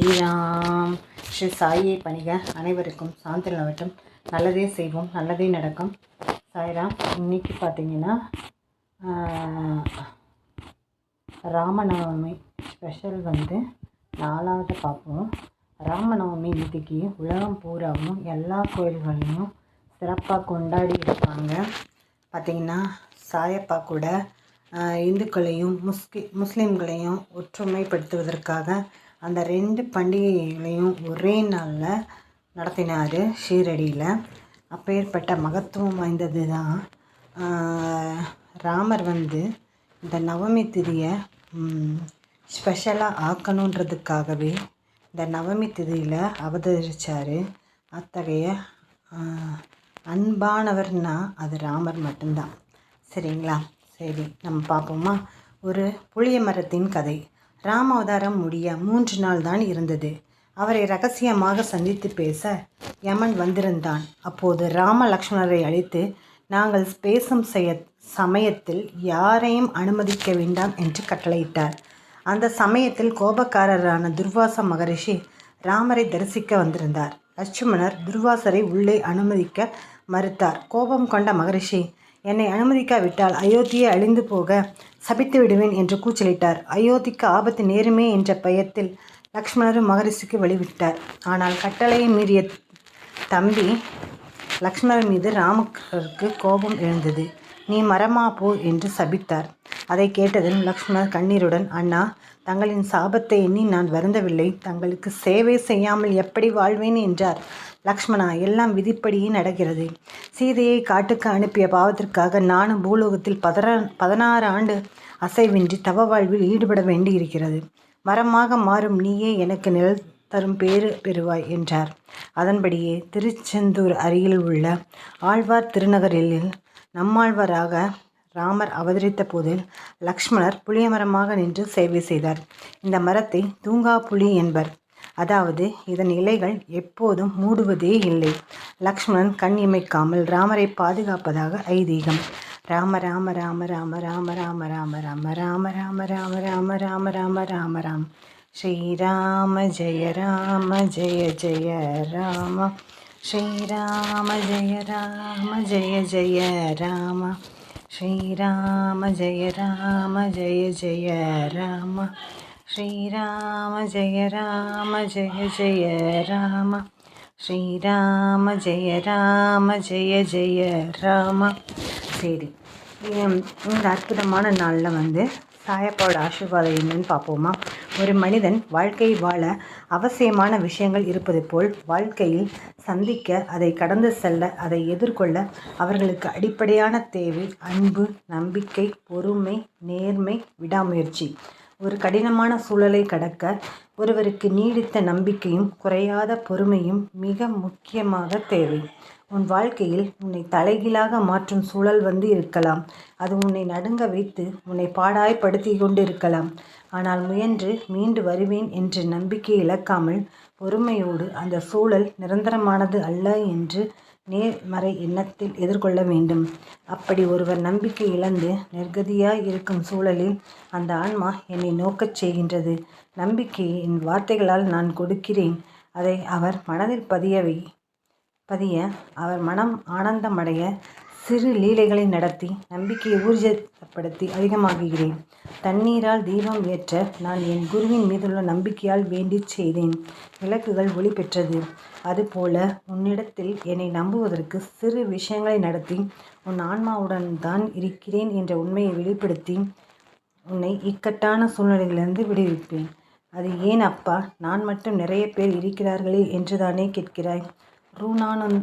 சாயிராம் ஸ்ரீ சாயை பணிக. அனைவருக்கும் சாந்தி நிலவட்டும் நல்லதே செய்வோம். நல்லதே நடக்கும். சாய்ராம் இன்னைக்கு பார்த்தீங்கன்னா ராமநவமி ஸ்பெஷல் வந்து நாலாவது பார்ப்போம் ராமநவமி இன்னைக்கு உலகம் பூராவும் எல்லா கோயில்களையும் சிறப்பாக கொண்டாடி இருப்பாங்க பார்த்தீங்கன்னா சாயப்பா கூட இந்துக்களையும் முஸ்லி முஸ்லீம்களையும் ஒற்றுமைப்படுத்துவதற்காக அந்த ரெண்டு பண்டிகைகளையும் ஒரே நாளில் நடத்தினார் ஷீரடியில். அப்பேற்பட்ட மகத்துவம் வாய்ந்தது தான் ராமர் வந்து இந்த நவமி திதியை ஸ்பெஷலாக ஆக்கணுன்றதுக்காகவே இந்த நவமி திதியில் அவதரித்தார் அத்தகைய அன்பானவர்னால் அன்பானவர்னா அது ராமர் மட்டும்தான். சரிங்களா? சரி நம்ம பார்ப்போமா? ஒரு புளிய மரத்தின் கதை. ராம அவதாரம் முடிய மூன்று நாள் தான் இருந்தது. அவரை ரகசியமாக சந்தித்து பேச யமன் வந்திருந்தான். அப்போது ராம லக்ஷ்மணரை அழைத்து நாங்கள் பேசும் செய்ய சமயத்தில் யாரையும் அனுமதிக்க வேண்டாம் என்று கட்டளையிட்டார். அந்த சமயத்தில் கோபக்காரரான துர்வாச மகரிஷி ராமரை தரிசிக்க வந்திருந்தார். லட்சுமணர் துர்வாசரை உள்ளே அனுமதிக்க மறுத்தார். கோபம் கொண்ட மகரிஷி என்னை அனுமதிக்காவிட்டால் அயோத்தியை அழிந்து போக சபித்து விடுவேன் என்று கூச்சலிட்டார். அயோத்திக்கு ஆபத்து நேருமே என்ற பயத்தில் லக்ஷ்மணரும் மகரிஷிக்கு வழிவிட்டார். ஆனால் கட்டளையை மீறிய தம்பி லக்ஷ்மணர் மீது ராமருக்கு கோபம் எழுந்தது. நீ மரமா போ என்று சபித்தார். அதை கேட்டதும் லக்ஷ்மணர் கண்ணீருடன் அண்ணா தங்களின் சாபத்தை எண்ணி நான் வருந்தவில்லை. தங்களுக்கு சேவை செய்யாமல் எப்படி வாழ்வேன் என்றார். லக்ஷ்மணா எல்லாம் விதிப்படியே நடக்கிறது. சீதையை காட்டுக்கு அனுப்பிய பாவத்திற்காக நானும் பூலோகத்தில் பதினா பதினாறு ஆண்டு அசைவின்றி தவ வாழ்வில் ஈடுபட வேண்டி இருக்கிறது மரமாக மாறும் நீயே எனக்கு நிழல் தரும் பேறு பெறுவாய் என்றார். அதன்படியே திருச்செந்தூர் அருகில் உள்ள ஆழ்வார் திருநகரில் நம்மாழ்வாராக ராமர் அவதரித்த போதில் லக்ஷ்மணர் புளியமரமாக நின்று சேவை செய்தார் இந்த மரத்தை தூங்கா புலி என்பர் அதாவது இதன் இலைகள் எப்போதும் மூடுவதே இல்லை லக்ஷ்மணன் கண் இமைக்காமல் ராமரை பாதுகாப்பதாக ஐதீகம் ராம ராம ராம ராம ராம ராம ராம ராம ராம ராம ராம ராம ராம ராம ராம ராம ஸ்ரீராம ஜெய ராம ஜெய ஜெய ராம ஸ்ரீராம ஜெய ராம ஜெய ஜெய ராம ஸ்ரீராம ஜெய ராம ஜெய ஜெய ராம. ஸ்ரீராம ஜெய ராம ஜெய ஜெய ராம. ஸ்ரீராம ஜெய ராம ஜெய ஜெய ராம. சரி இந்த அற்புதமான நாளில் வந்து தாயப்பாவோட ஆசீர்வாதம் என்னன்னு பார்ப்போமா? ஒரு மனிதன் வாழ்க்கை வாழ அவசியமான விஷயங்கள் இருப்பது போல் வாழ்க்கையில் சந்திக்க அதை கடந்து செல்ல அதை எதிர்கொள்ள அவர்களுக்கு அடிப்படையான தேவை அன்பு நம்பிக்கை பொறுமை நேர்மை விடாமுயற்சி. ஒரு கடினமான சூழலை கடக்க ஒருவருக்கு நீடித்த நம்பிக்கையும் குறையாத பொறுமையும் மிக முக்கியமாக தேவை. உன் வாழ்க்கையில் உன்னை தலைகீழாக மாற்றும் சூழல் வந்து இருக்கலாம். அது உன்னை நடுங்க வைத்து உன்னை பாடாய்ப்படுத்தி கொண்டிருக்கலாம். ஆனால் முயன்று மீண்டு வருவேன் என்ற நம்பிக்கை இழக்காமல் பொறுமையோடு அந்த சூழல் நிரந்தரமானது அல்ல என்று நேர்மறை எண்ணத்தில் எதிர்கொள்ள வேண்டும். அப்படி ஒருவர் நம்பிக்கை இழந்து நிர்கதியாய் இருக்கும் சூழலில் அந்த ஆன்மா என்னை நோக்கச் செய்கின்றது. நம்பிக்கையை என் வார்த்தைகளால் நான் கொடுக்கிறேன். அதை அவர் மனதில் பதியவை. பதிய அவர் மனம் ஆனந்தமடைய சிறு லீலைகளை நடத்தி நம்பிக்கையை ஊர்ஜப்படுத்தி அதிகமாகுகிறேன் தண்ணீரால் தீபம் ஏற்ற நான் என் குருவின் மீதுள்ள நம்பிக்கையால் வேண்டிச் செய்தேன். விளக்குகள் ஒளி பெற்றது. அதுபோல உன்னிடத்தில் என்னை நம்புவதற்கு சிறு விஷயங்களை நடத்தி உன் ஆன்மாவுடன் தான் இருக்கிறேன் என்ற உண்மையை வெளிப்படுத்தி உன்னை இக்கட்டான சூழ்நிலைகளிலிருந்து விடுவிப்பேன். அது ஏன் அப்பா? நான் மட்டும் நிறைய பேர் இருக்கிறார்களே என்றுதானே கேட்கிறாய். ரூணானு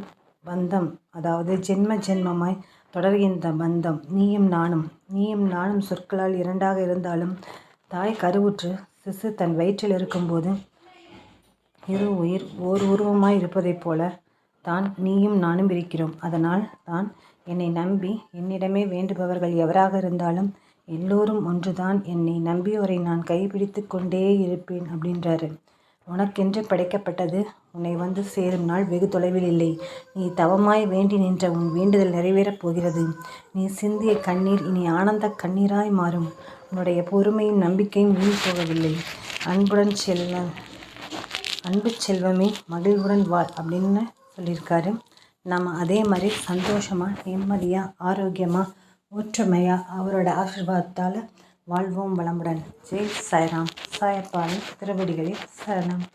பந்தம் அதாவது ஜென்ம ஜென்மமாய் தொடர்கின்ற பந்தம். நீயும் நானும் நீயும் நானும் சொற்களால் இரண்டாக இருந்தாலும் தாய் கருவுற்று சிசு தன் வயிற்றில் இருக்கும்போது இரு உயிர் ஓர் உருவமாய் இருப்பதைப் போல தான் நீயும் நானும் இருக்கிறோம். அதனால் தான் என்னை நம்பி என்னிடமே வேண்டுபவர்கள் எவராக இருந்தாலும் எல்லோரும் ஒன்றுதான். என்னை நம்பியோரை நான் கைப்பிடித்து கொண்டே இருப்பேன் அப்படின்றாரு. உனக்கென்று படைக்கப்பட்டது. உன்னை வந்து சேரும் நாள் வெகு தொலைவில் இல்லை. நீ தவமாய் வேண்டி நின்ற உன் வேண்டுதல் நிறைவேறப் போகிறது. நீ சிந்திய கண்ணீர் இனி ஆனந்த கண்ணீராய் மாறும். உன்னுடைய பொறுமையும் நம்பிக்கையும் வீண் போகவில்லை. அன்புடன் செல்ல அன்பு செல்வமே மகிழ்வுடன் வாழ் அப்படின்னு சொல்லியிருக்காரு. நம்ம அதே மாதிரி சந்தோஷமாக நிம்மதியாக ஆரோக்கியமாக ஒற்றுமையாக அவரோட ஆசீர்வாதத்தால் வாழ்வோம் வளமுடன். ஜெய் சாய்ராம். சாயப்பாவின் திருவடிகளில் சரணம்.